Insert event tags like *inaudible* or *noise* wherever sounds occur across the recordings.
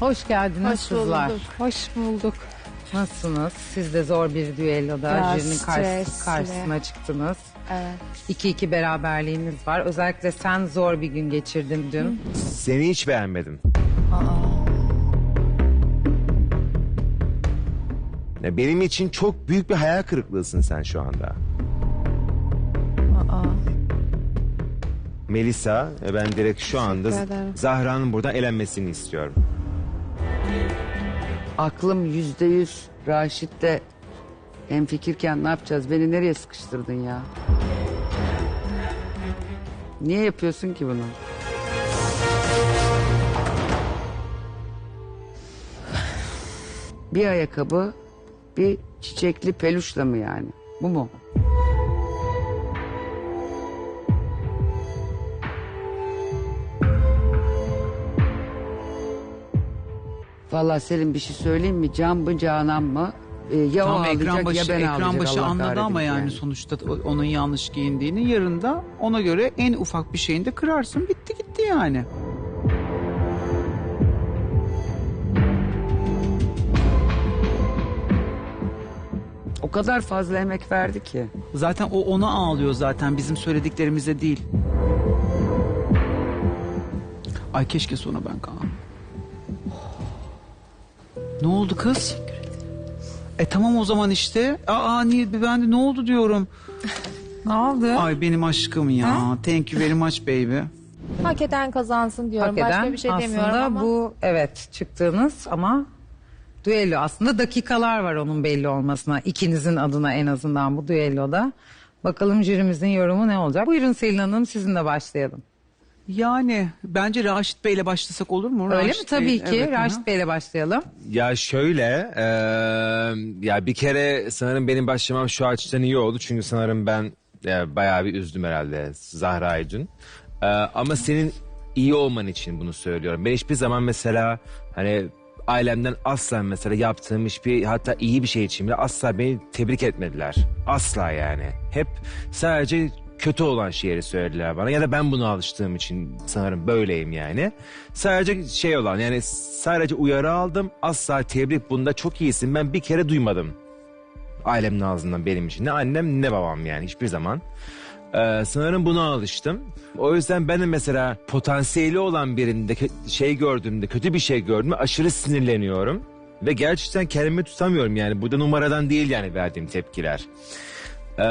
Hoş geldiniz Hoş kızlar. bulduk. Hoş bulduk. Nasılsınız? Siz de zor bir düelloda Biraz jürinin karşı- stresli. karşısına çıktınız. Evet. 2-2 beraberliğiniz var. Özellikle sen zor bir gün geçirdin dün. Seni hiç beğenmedim. Ya benim için çok büyük bir hayal kırıklığısın sen şu anda. Melisa, e, ben direkt şu anda ederim. Zahra'nın buradan elenmesini istiyorum. Aklım yüzde yüz Raşit'le hemfikirken ne yapacağız? Beni nereye sıkıştırdın ya? Niye yapıyorsun ki bunu? Bir ayakkabı, bir çiçekli peluşla mı yani? Bu mu? Vallahi Selim bir şey söyleyeyim mi? Can mı canan mı? Ee, ya o Tam ağlayacak ekran başı, ya ben ekran ağlayacak. başı Allah anladı ama yani, sonuçta o- onun yanlış giyindiğini yarın da ona göre en ufak bir şeyinde kırarsın bitti gitti yani. O kadar fazla emek verdi ki. Zaten o ona ağlıyor zaten bizim söylediklerimize değil. Ay keşke sonra ben kalan. Ne oldu kız? E tamam o zaman işte. Aa niye ben de ne oldu diyorum. *laughs* Ne oldu? Ay benim aşkım ya. Thank you very much baby. Hak eden kazansın diyorum. Hak eden Başka bir şey demiyorum aslında ama. bu evet çıktığınız ama düello aslında dakikalar var onun belli olmasına. İkinizin adına en azından bu düelloda. Bakalım jürimizin yorumu ne olacak? Buyurun Selin Hanım sizinle başlayalım. Yani bence Raşit Bey'le başlasak olur mu? Öyle Raşit mi? Tabii Bey, ki. evet. Raşit Bey'le başlayalım. Ya şöyle, eee, ya bir kere sanırım benim başlamam şu açıdan iyi oldu. Çünkü sanırım ben ya, bayağı bir üzdüm herhalde Zahra'yı dün. Eee, ama senin iyi olman için bunu söylüyorum. Ben hiçbir zaman mesela hani ailemden asla mesela yaptığım hiçbir hatta iyi bir şey için bile asla beni tebrik etmediler. Asla yani. Hep sadece kötü olan şeyleri söylediler bana ya da ben buna alıştığım için sanırım böyleyim yani. Sadece şey olan yani sadece uyarı aldım asla tebrik bunda çok iyisin ben bir kere duymadım. Ailemin ağzından benim için ne annem ne babam yani hiçbir zaman. Ee, sanırım buna alıştım. O yüzden ben de mesela potansiyeli olan birinde şey gördüğümde kötü bir şey gördüğümde aşırı sinirleniyorum. Ve gerçekten kendimi tutamıyorum yani. Bu da numaradan değil yani verdiğim tepkiler. Ee,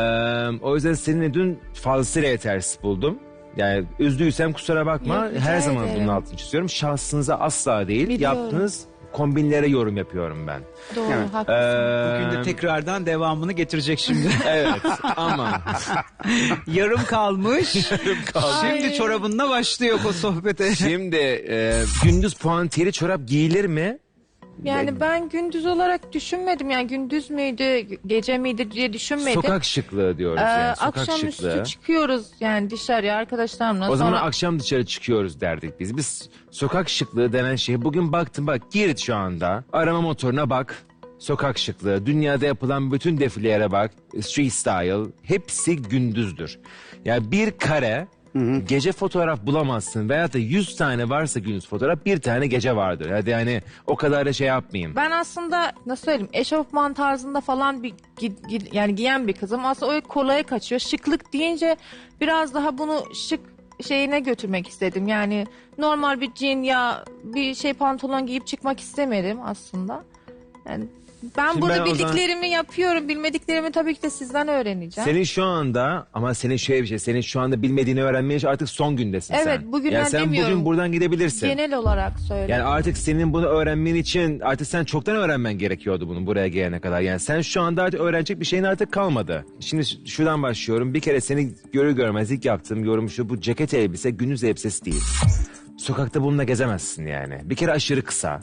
o yüzden seninle dün fazlasıyla yetersiz buldum. Yani üzdüysem kusura bakma. Yok, rica Her zaman ederim. bunun altını çiziyorum. Şahsınıza asla değil. Biliyorum. Yaptığınız kombinlere yorum yapıyorum ben. Doğru Ee, haklısın. Bugün de tekrardan devamını getirecek şimdi. *laughs* evet *laughs* ama Yarım kalmış. *laughs* Şimdi çorabınla başlıyor o sohbete. şimdi e, gündüz puantiyeli çorap giyilir mi? Yani ben gündüz olarak düşünmedim. Yani gündüz müydü, gece miydi diye düşünmedim. Sokak şıklığı diyoruz Ee, yani. Sokak akşamüstü şıklığı. çıkıyoruz yani dışarıya arkadaşlarımla. O zaman Sonra akşam dışarı çıkıyoruz derdik biz. Biz sokak şıklığı denen şeye bugün baktım bak gir şu anda. Arama motoruna bak. Sokak şıklığı, dünyada yapılan bütün defilelere bak. Street style, hepsi gündüzdür. Yani bir kare gece fotoğraf bulamazsın veya da 100 tane varsa gündüz fotoğraf bir tane gece vardır. Hadi yani o kadar da şey yapmayayım. ben aslında nasıl söyleyeyim eşofman tarzında falan bir gi- gi- yani giyen bir kızım. Aslında o kolaya kaçıyor. Şıklık deyince biraz daha bunu şık şeyine götürmek istedim. Yani normal bir jean ya bir şey pantolon giyip çıkmak istemedim aslında. Yani ben Şimdi burada ben o zaman- bildiklerimi yapıyorum. Bilmediklerimi tabii ki de sizden öğreneceğim. Senin şu anda ama senin şöyle bir şey senin şu anda bilmediğini öğrenmeye artık son gündesin sen. Evet, bugünden yani sen demiyorum. bugün buradan gidebilirsin. Genel olarak söylüyorum. Yani artık senin bunu öğrenmen için artık sen çoktan öğrenmen gerekiyordu bunu buraya gelene kadar. Yani sen şu anda artık öğrenecek bir şeyin artık kalmadı. Şimdi ş- şuradan başlıyorum. Bir kere seni görür görmez ilk yaptığım yorum şu bu ceket elbise gündüz elbisesi değil. Sokakta bununla gezemezsin yani. Bir kere aşırı kısa.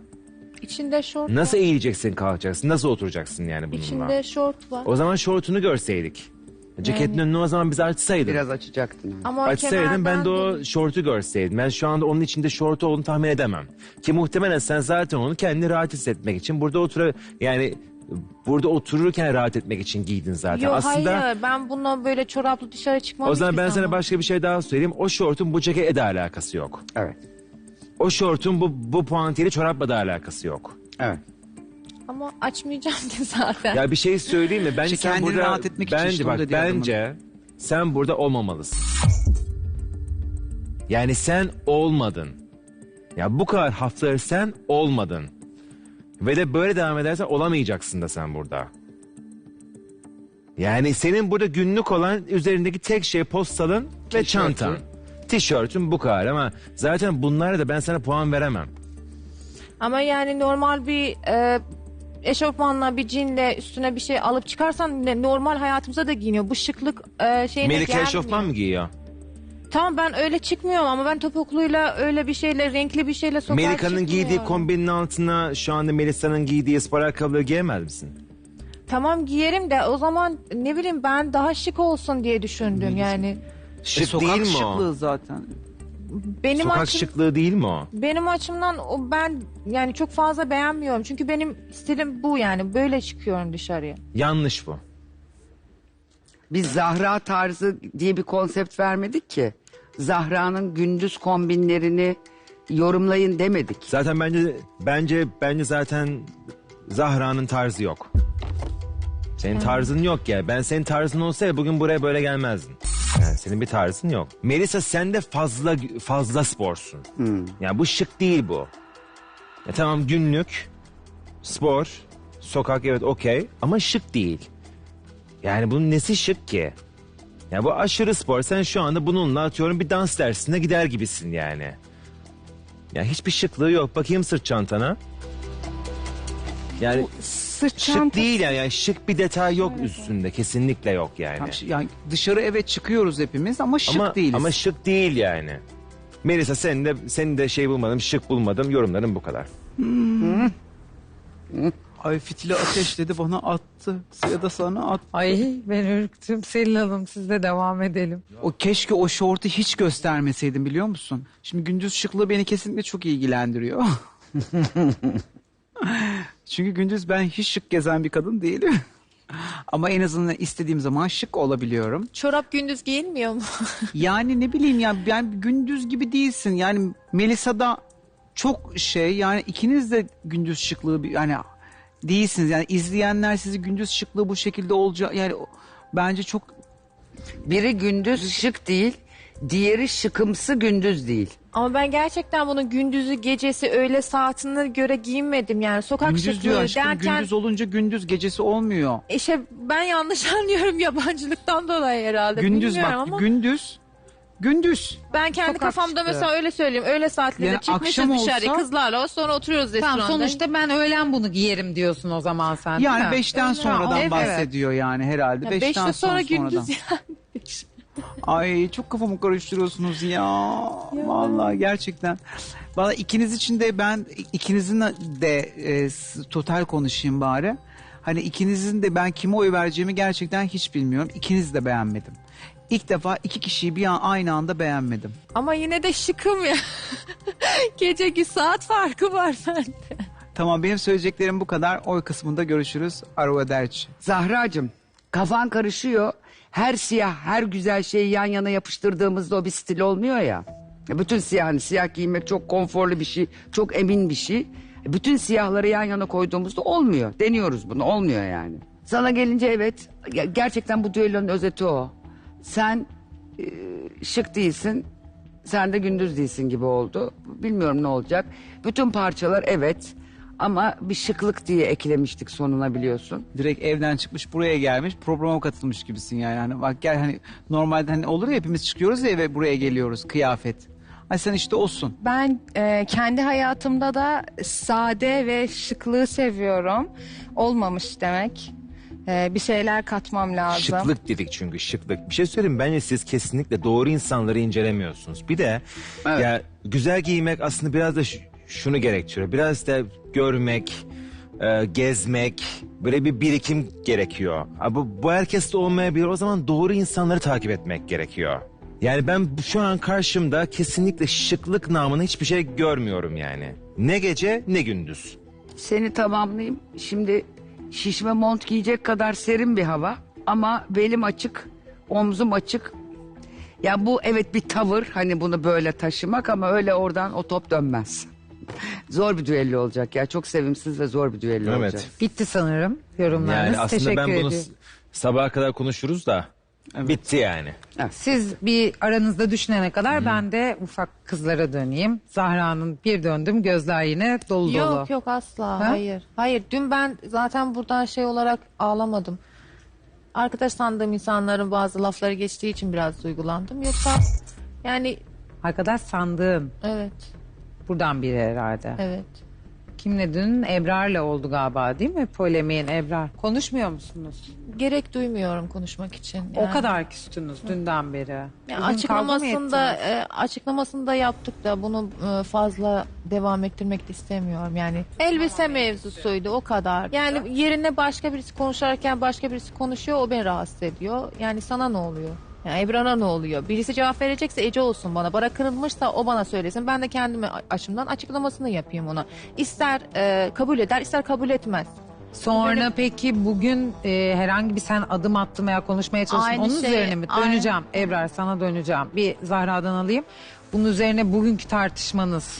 İçinde şort Nasıl var. eğileceksin kalkacaksın? Nasıl oturacaksın yani bununla? İçinde şort var. O zaman şortunu görseydik. Ceketin önünü o zaman bize açsaydın. Biraz açacaktın. Ama Açsaydın ben de o şortu görseydim. Ben şu anda onun içinde şortu olduğunu tahmin edemem. Ki muhtemelen sen zaten onu kendini rahat hissetmek için burada otura yani burada otururken rahat etmek için giydin zaten. Yok Aslında hayır ben bununla böyle çoraplı dışarı çıkmam o zaman hiçbir ben sana zaman. başka bir şey daha söyleyeyim. O şortun bu ceketle de alakası yok. Evet. O şortun bu, bu puantiyeli çorapla da alakası yok. Evet. Ama açmayacağım ki zaten. Ya bir şey söyleyeyim mi? Bence İşte sen kendini burada rahat etmek için bence işte bak dediği adamın. bence sen burada olmamalısın. Yani sen olmadın. Ya bu kadar haftaları sen olmadın. Ve de böyle devam edersen olamayacaksın da sen burada. Yani senin burada günlük olan üzerindeki tek şey postalın ve çantan. Tişörtün bu kadar ama zaten bunlara da ben sana puan veremem. Ama yani normal bir e, eşofmanla bir cinle üstüne bir şey alıp çıkarsan ne- normal hayatımıza da giyiniyor. Bu şıklık e, şeyine Melike gelmiyor. eşofman mı giyiyor? Tamam ben öyle çıkmıyorum ama ben topukluyla öyle bir şeyle renkli bir şeyle sokağa Melika'nın giydiği çıkmıyorum. kombinin altına şu anda Melisa'nın giydiği spor ayakkabıları giyemez misin? Tamam giyerim de o zaman ne bileyim ben daha şık olsun diye düşündüm yani. Şık E, sokak değil mi o? şıklığı zaten. Benim Sokak açım, şıklığı değil mi o? benim açımdan o ben yani çok fazla beğenmiyorum. Çünkü benim stilim bu yani böyle çıkıyorum dışarıya. Yanlış bu. Biz Zahra tarzı diye bir konsept vermedik ki. Zahra'nın gündüz kombinlerini yorumlayın demedik. Zaten bence bence bence zaten Zahra'nın tarzı yok. Senin tarzın yok ya. Ben senin tarzın olsaydı bugün buraya böyle gelmezdin. Yani senin bir tarzın yok. Melisa sen de fazla fazla sporsun. Yani bu şık değil bu. Ya tamam günlük, spor, sokak evet okey ama şık değil. Yani bunun nesi şık ki? Ya bu aşırı spor. Sen şu anda bununla atıyorum bir dans dersine gider gibisin yani. Ya hiçbir şıklığı yok. Bakayım sırt çantana. Yani Sırt şık çanta. değil yani. yani şık bir detay yok üstünde. Kesinlikle yok yani. Yani dışarı evet çıkıyoruz hepimiz ama şık ama, değiliz. Ama şık değil yani. Melisa senin de senin de şey bulmadım, şık bulmadım. Yorumlarım bu kadar. Ay fitili ateşledi bana attı. Ya da sana attı. Ay ben ürktüm. Selin Hanım siz de devam edelim. O keşke o şortu hiç göstermeseydim biliyor musun? Şimdi gündüz şıklığı beni kesinlikle çok ilgilendiriyor. *laughs* Çünkü gündüz ben hiç şık gezen bir kadın değilim. *laughs* Ama en azından istediğim zaman şık olabiliyorum. Çorap gündüz giyilmiyor mu? *laughs* Yani ne bileyim ya ben gündüz gibi değilsin. Yani Melisa da çok şey yani ikiniz de gündüz şıklığı bir- yani değilsiniz. Yani izleyenler sizi gündüz şıklığı bu şekilde olacak yani bence çok Biri gündüz şık değil, diğeri şıkımsı gündüz değil. Ama ben gerçekten bunu gündüzü gecesi öğle saatine göre giyinmedim yani sokak gündüz diyor şıklığı aşkım derken gündüz olunca gündüz gecesi olmuyor. işte ben yanlış *laughs* anlıyorum yabancılıktan dolayı herhalde Gündüz bilmiyorum bak ama gündüz gündüz ben kendi sokak kafamda şıklığı. mesela öyle söyleyeyim öğle saatlerinde Yani çıkmışız akşam dışarı olsa- kızlarla sonra oturuyoruz restoranda. Tamam sonuçta ben öğlen bunu giyerim diyorsun o zaman sen değil yani beşten sonradan evet. bahsediyor yani herhalde Ya beşten beşte sonra sonra gündüz sonradan. *laughs* yani. Ay çok kafamı karıştırıyorsunuz ya. Vallahi gerçekten. Vallahi ikiniz için de ben ikinizin de e, total konuşayım bari. Hani ikinizin de ben kime oy vereceğimi gerçekten hiç bilmiyorum. İkiniz de beğenmedim. İlk defa iki kişiyi bir an aynı anda beğenmedim. Ama yine de şıkım ya. *laughs* Geceki saat farkı var bende. Tamam benim söyleyeceklerim bu kadar. Oy kısmında görüşürüz. Arrivederci. Zahracığım kafan karışıyor. Her siyah, her güzel şeyi yan yana yapıştırdığımızda o bir stil olmuyor ya. Bütün siyah, hani siyah giymek çok konforlu bir şey, çok emin bir şey. Bütün siyahları yan yana koyduğumuzda olmuyor. Deniyoruz bunu, olmuyor yani. Sana gelince evet, gerçekten bu düellonun özeti o. Sen e, şık değilsin, sen de gündüz değilsin gibi oldu. Bilmiyorum ne olacak. Bütün parçalar evet ama bir şıklık diye eklemiştik sonuna biliyorsun. Direkt evden çıkmış buraya gelmiş programa katılmış gibisin yani. Hani bak gel hani normalde hani olur ya hepimiz çıkıyoruz ya eve buraya geliyoruz kıyafet. Ay sen işte olsun. Ben e, kendi hayatımda da sade ve şıklığı seviyorum. Olmamış demek. E, bir şeyler katmam lazım. Şıklık dedik çünkü şıklık. Bir şey söyleyeyim mi? bence siz kesinlikle doğru insanları incelemiyorsunuz. Bir de Evet. ya güzel giymek aslında biraz da ş- şunu gerektiriyor. Biraz da görmek, e, gezmek, böyle bir birikim gerekiyor. Ama bu, bu herkeste olmayabilir. O zaman doğru insanları takip etmek gerekiyor. Yani ben şu an karşımda kesinlikle şıklık namına hiçbir şey görmüyorum yani. Ne gece ne gündüz. Seni tamamlayayım. Şimdi şişme mont giyecek kadar serin bir hava ama belim açık, omzum açık. Ya bu evet bir tavır hani bunu böyle taşımak ama öyle oradan o top dönmez. Zor bir düello olacak ya çok sevimsiz ve zor bir düello Evet. olacak. Bitti sanırım yorumlarınız. Yani aslında Teşekkür ben bunu ediyorum. s- sabaha kadar konuşuruz da bitti yani. Siz bir aranızda düşünene kadar ben de ufak kızlara döneyim. Zahra'nın bir döndüm gözler yine dolu dolu. Yok yok asla hayır. Hayır dün ben zaten buradan şey olarak ağlamadım. Arkadaş sandığım insanların bazı lafları geçtiği için biraz duygulandım. Yoksa yani Arkadaş sandığın evet buradan biri herhalde. evet. Kimle dün? Ebrar'la oldu galiba değil mi? Polemiğin Ebrar. Konuşmuyor musunuz? Gerek duymuyorum konuşmak için. O yani. kadar küstünüz dünden beri. Kavga mı açıklamasında ettiniz? e, açıklamasını da yaptık da bunu e, fazla devam ettirmek de istemiyorum yani. Elbise mevzusuydu o kadar. Yani yerine başka birisi konuşarken başka birisi konuşuyor o beni rahatsız ediyor. Yani sana ne oluyor? Yani Ebran'a ne oluyor? Birisi cevap verecekse Ece olsun bana. Bana kırılmışsa o bana söylesin. Ben de kendimi açımdan açıklamasını yapayım ona. İster e, kabul eder ister kabul etmez. Sonra benim- peki bugün e, herhangi bir sen adım attın veya konuşmaya çalıştın. Aynı Onun şey, üzerine mi? aynı. Döneceğim. Ebrar sana döneceğim. Bir Zahra'dan alayım. Bunun üzerine bugünkü tartışmanız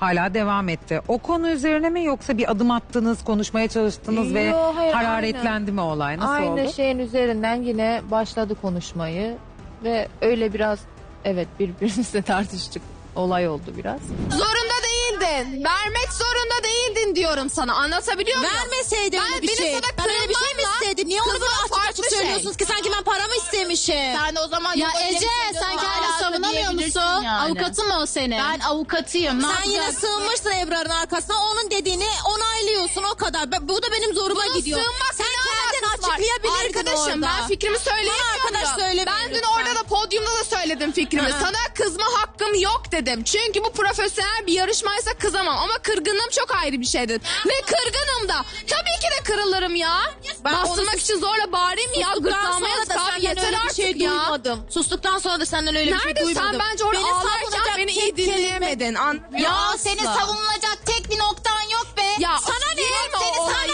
hala devam etti. O konu üzerine mi yoksa bir adım attınız, konuşmaya çalıştınız ve Yo, hayır, hararetlendi mi olay? Nasıl Aynı oldu? şeyin üzerinden yine başladı konuşmayı ve öyle biraz evet birbirimizle *laughs* tartıştık. Olay oldu biraz. Zorunda değildin. Vermek zorunda değildin diyorum sana. Anlatabiliyor muyum? Vermeseydin Ben- bir benim şey. sana Ben öyle bir şey mi istedin? Niye onu bana açık açık şey. söylüyorsunuz ki sanki ben paramı istemişim? Sen o zaman Ya Ece sen kendini hala savunamıyor musun? yani. Avukatı mı o senin? Ben avukatıyım. Ne sen yine sığınmışsın Ebrar'ın arkasına onun dediğini onaylıyorsun o kadar. Bu da benim zoruma Bunun gidiyor. sığınmakla Sen açıklayabilirdin Arkadaşım orada. ben fikrimi söyleyemiyorum. Bana arkadaş söyleme Ben dün orada da podyumda da söyledim fikrimi. Hı. Sana kızma hakkım yok dedim. Çünkü bu profesyonel bir yarışmaysa kızamam. Ama kırgınlığım çok ayrı bir şey dedim. Ve kırgınım da. Tabii ki de kırılırım ya. Ben Bastırmak için zorla bağırayım ya. Abi senden yeter artık şey ya. duymadım. Sustuktan sonra da senden öyle bir şey Nerede? Sen duymadım. bence orada Beni ağlarken beni iyi dinleyemedin. An Ya Asla. senin savunulacak tek bir noktan yok be. Ya, sana ne? Seni sana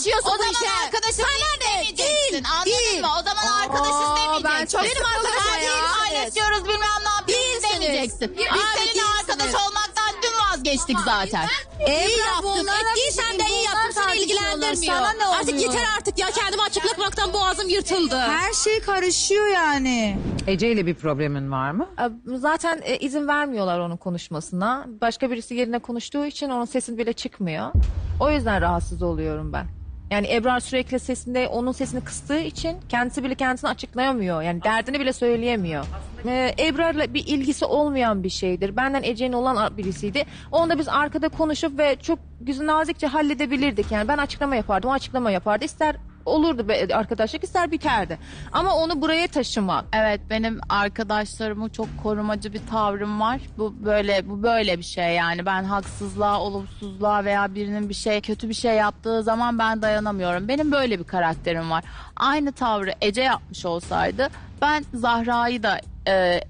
Karışıyorsun O bu zaman işe? arkadaşım sana ne? Değil. Anladın mı? O zaman arkadaş Aa, istemeyeceksin. ben çok Benim arkadaşım değil. Aile diyoruz bilmem ne yapıyoruz demeyeceksin. Biz seninle arkadaş olmaktan dün vazgeçtik zaten. iyi yaptın. Ettiysen de iyi yaptın. Seni ilgilendirmiyor. Sana ne Artık oluyor? yeter artık ya. Kendimi açıklamaktan boğazım yırtıldı. Her şey karışıyor yani. Ece ile bir problemin var mı? E, Zaten e, izin vermiyorlar onun konuşmasına. Başka birisi yerine konuştuğu için onun sesi bile çıkmıyor. O yüzden rahatsız oluyorum ben. Yani Ebrar sürekli sesinde onun sesini kıstığı için kendisi bile kendisini açıklayamıyor. Yani derdini bile söyleyemiyor. Ee, Ebrar'la bir ilgisi olmayan bir şeydir. Benden Ece'nin olan birisiydi. Onu da biz arkada konuşup ve çok güzel nazikçe halledebilirdik. Yani ben açıklama yapardım, o açıklama yapardı. İster olurdu be- arkadaşlık ister biterdi. Ama onu buraya taşımak Evet benim arkadaşlarımı çok korumacı bir tavrım var. Bu böyle bu böyle bir şey yani. Ben haksızlığa, olumsuzluğa veya birinin bir şey kötü bir şey yaptığı zaman ben dayanamıyorum. Benim böyle bir karakterim var. Aynı tavrı Ece yapmış olsaydı ben Zahra'yı da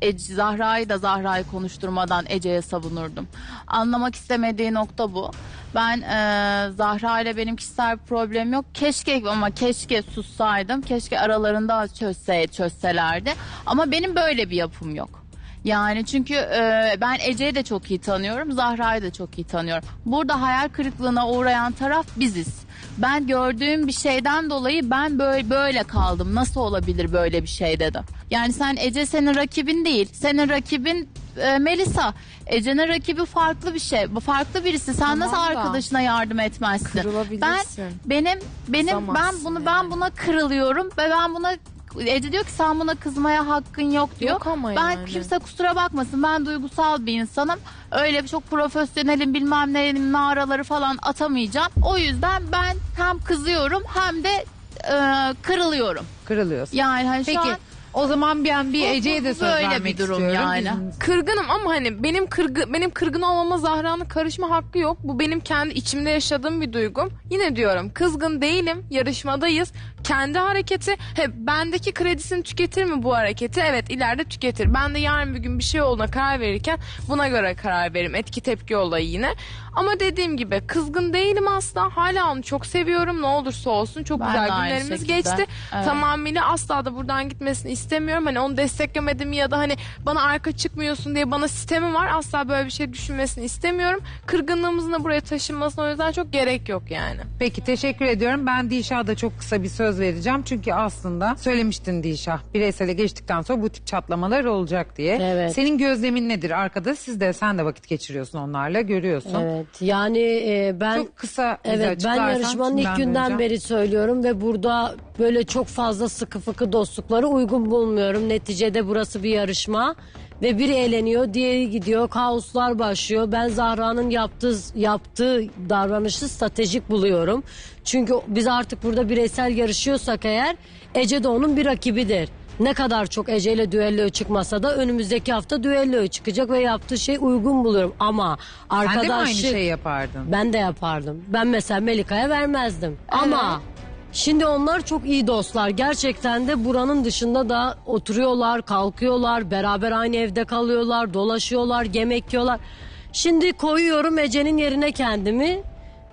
e, Zahra'yı da Zahra'yı konuşturmadan Ece'ye savunurdum. Anlamak istemediği nokta bu. Ben e, Zahra ile benim kişisel bir problem yok. Keşke ama keşke sussaydım. Keşke aralarında çözse, çözselerdi. Ama benim böyle bir yapım yok. Yani çünkü e, ben Ece'yi de çok iyi tanıyorum. Zahra'yı da çok iyi tanıyorum. Burada hayal kırıklığına uğrayan taraf biziz. Ben gördüğüm bir şeyden dolayı ben böyle böyle kaldım. Nasıl olabilir böyle bir şey dedim. Yani sen Ece senin rakibin değil. Senin rakibin e, Melisa. Ece'nin rakibi farklı bir şey. Bu farklı birisi. Sen nasıl da. arkadaşına yardım etmezsin? Ben Kırılabilirsin. benim benim ben Kızamazsın bunu ben buna kırılıyorum ve ben buna Ece diyor ki sen buna kızmaya hakkın yok diyor. Yok ama ben yani. kimse kusura bakmasın ben duygusal bir insanım. Öyle bir çok profesyonelim bilmem nelerim naraları falan atamayacağım. O yüzden ben hem kızıyorum hem de e, kırılıyorum. Kırılıyorsun. Yani hani Peki şu an o zaman ben bir Bu- Ece'ye de bu söz böyle bir vermek durum istiyorum. yani. Kırgınım ama hani benim kırgı benim kırgın olmama Zahra'nın karışma hakkı yok. Bu benim kendi içimde yaşadığım bir duygum. Yine diyorum kızgın değilim. Yarışmadayız. Kendi hareketi. He, bendeki kredisini tüketir mi bu hareketi? Evet ileride tüketir. Ben de yarın bir gün bir şey olduğuna karar verirken buna göre karar veririm. Etki tepki olayı yine. Ama dediğim gibi kızgın değilim asla. Hala onu çok seviyorum. Ne olursa olsun çok Ben güzel de aynı günlerimiz şekilde. geçti. Evet. Tamamıyla asla da buradan gitmesini istemiyorum. Hani onu desteklemedim ya da hani bana arka çıkmıyorsun diye bana sistemi var. Asla böyle bir şey düşünmesini istemiyorum. Kırgınlığımızın da buraya taşınmasına o yüzden çok gerek yok yani. Peki teşekkür ediyorum. Ben Dişah'a da çok kısa bir söz vereceğim. Çünkü aslında söylemiştin Dişah. Bireysele geçtikten sonra bu tip çatlamalar olacak diye. Evet. Senin gözlemin nedir arkada? Siz de sen de vakit geçiriyorsun onlarla görüyorsun. Evet yani e, ben Çok kısa bize Evet ben açıklarsan yarışmanın ilk ben günden döneceğim. beri söylüyorum ve burada böyle çok fazla sıkı fıkı dostlukları uygun bulmuyorum. Neticede burası bir yarışma ve biri eğleniyor, diğeri gidiyor, kaoslar başlıyor. Ben Zahra'nın yaptığı yaptığı davranışı stratejik buluyorum. Çünkü biz artık burada bireysel yarışıyorsak eğer Ece de onun bir rakibidir. Ne kadar çok Ece ile düello çıkmasa da önümüzdeki hafta düello çıkacak ve yaptığı şey uygun buluyorum. Ama Sen de mi aynı arkadaşlık şeyi yapardın? ben de yapardım. Ben mesela Melika'ya vermezdim. Ama şimdi onlar çok iyi dostlar. Gerçekten de buranın dışında da oturuyorlar, kalkıyorlar, beraber aynı evde kalıyorlar, dolaşıyorlar, yemek yiyorlar. Şimdi koyuyorum Ece'nin yerine kendimi.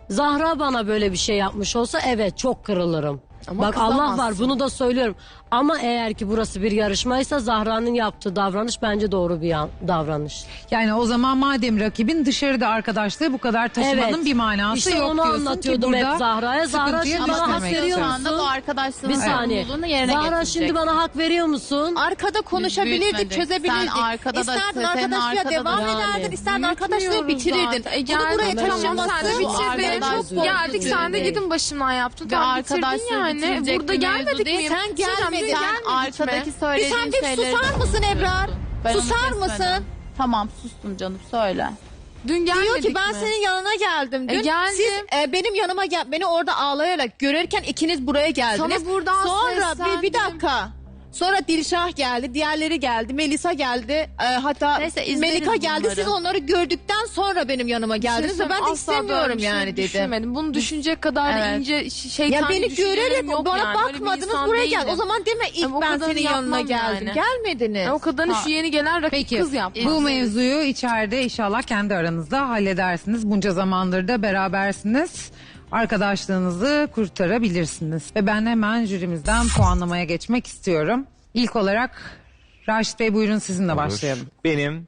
Zahra bana böyle bir şey yapmış olsa evet çok kırılırım. Ama Bak Allah var bunu da söylüyorum. Ama eğer ki burası bir yarışmaysa Zahra'nın yaptığı davranış bence doğru bir yan- davranış. Yani o zaman madem rakibin dışarıda arkadaşlığı bu kadar taşımanın Evet. bir manası İşte yok onu diyorsun ki anlatıyordum hep burada Zahra'ya. Zahra sıkıntıya şimdi bana hak düşmemek veriyor. Şu anda bu musun? arkadaşlığın Bir saniye. sorumluluğunu yerine Zahra getirecek. şimdi bana hak veriyor musun? Arkada konuşabilirdik, büyütmedik. çözebilirdik. Sen arkada da- isterdin arkadaşlığa arkada da- devam Yani. ederdin, isterdin arkadaşlığı bitirirdin. zaten. E, Bunu buraya tamam, taşıması sen de bu bitirdin. arkadaş Çok geldik sen de gidin başımdan yaptın. Ve Tamam bitirdin arkadaşlığı yani. Bitirecek Burada bir mevzu gelmedik değil. mi? Sen gelmedin. Sen arkadaki söylediğin sen bir şeyleri... susar mısın Ebrar? Ben onu susar kesmedim. mısın? Tamam sustum canım söyle. Dün gelmedik Diyor ki ben mi? senin yanına geldim. Dün E, geldim. siz e, benim yanıma gel beni orada ağlayarak görürken ikiniz buraya geldiniz. Sana buradan Sonra bir, seslendim. bir dakika. Sonra Dilşah geldi, diğerleri geldi, Melisa geldi, e, hatta Neyse, izleriz Melika geldi. bunları. Siz onları gördükten sonra benim yanıma şey geldiniz ve ben de söyleyeyim, asla böyle istemiyorum bir şey yani dedim. Düşünmedim. Bunu düşünecek kadar da Evet. ince ş- şeytan Ya beni düşüncelerim görerek yok bana yani. Öyle bir bakmadınız insan buraya gel. değilim. O zaman deme ilk Ama o ben kadarını senin yanına yapmam geldim. yani. Gelmediniz. Ya o kadarını şu yeni gelen rakip Peki kız yapmaz. bu mevzuyu içeride inşallah kendi aranızda halledersiniz. Bunca zamandır da berabersiniz. Arkadaşlığınızı kurtarabilirsiniz. Ve ben hemen jürimizden puanlamaya geçmek istiyorum. İlk olarak Raşit Bey buyurun sizinle başlayalım. Benim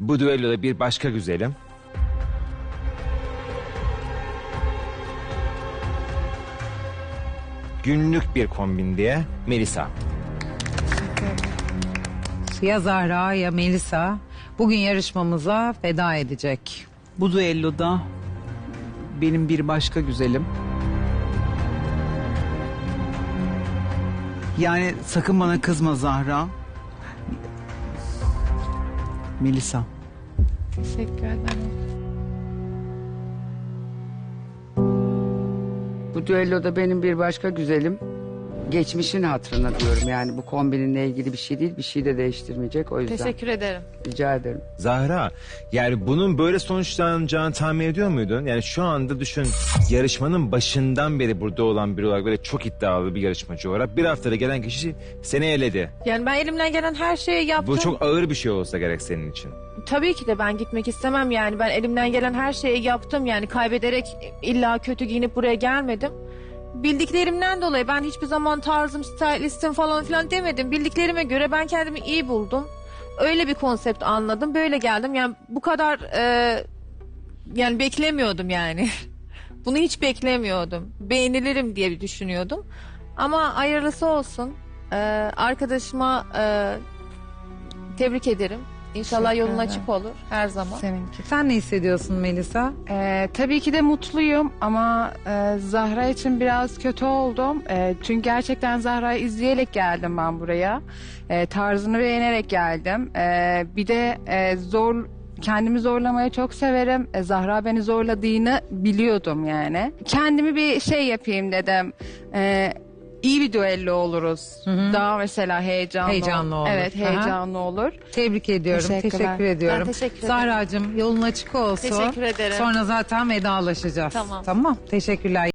bu düelloda bir başka güzelim. Günlük bir kombin diye Melisa. Ya Zahra ya Melisa bugün yarışmamıza feda edecek. Bu düelloda benim bir başka güzelim. Yani sakın bana kızma Zahra. Melisa. Teşekkür ederim. Bu düelloda benim bir başka güzelim. Geçmişin hatırına diyorum yani bu kombininle ilgili bir şey değil bir şey de değiştirmeyecek o yüzden Teşekkür ederim. rica ederim. Zahra yani bunun böyle sonuçlanacağını tahmin ediyor muydun? Yani şu anda düşün yarışmanın başından beri burada olan biri olarak böyle çok iddialı bir yarışmacı olarak bir haftada gelen kişi seni eledi. Yani ben elimden gelen her şeyi yaptım. Bu çok ağır bir şey olsa gerek senin için. Tabii ki de ben gitmek istemem yani. Ben elimden gelen her şeyi yaptım yani. Kaybederek illa kötü giyinip buraya gelmedim. Bildiklerimden dolayı ben hiçbir zaman tarzım, stylistim falan filan demedim. Bildiklerime göre ben kendimi iyi buldum. Öyle bir konsept anladım. Böyle geldim. Yani bu kadar e, yani beklemiyordum yani. *laughs* Bunu hiç beklemiyordum. Beğenilirim diye düşünüyordum. Ama hayırlısı olsun. E, arkadaşıma e, tebrik ederim. İnşallah Teşekkür yolun ederim. açık olur her zaman. Seninki. Sen ne hissediyorsun Melisa? Ee, tabii ki de mutluyum ama e, Zahra için biraz kötü oldum. E, çünkü gerçekten Zahra'yı izleyerek geldim ben buraya. E, tarzını beğenerek geldim. E, bir de e, zor kendimi zorlamayı çok severim. E, Zahra beni zorladığını biliyordum yani. Kendimi bir şey yapayım dedim. E, iyi bir düello oluruz. Daha mesela heyecanlı. Heyecanlı olur. Evet Aha. heyecanlı olur. Tebrik ediyorum. Teşekkürler. Teşekkür ediyorum. Ben teşekkür ederim. Zahra'cığım yolun açık olsun. Teşekkür ederim. Sonra zaten vedalaşacağız. Tamam. Tamam. Teşekkürler.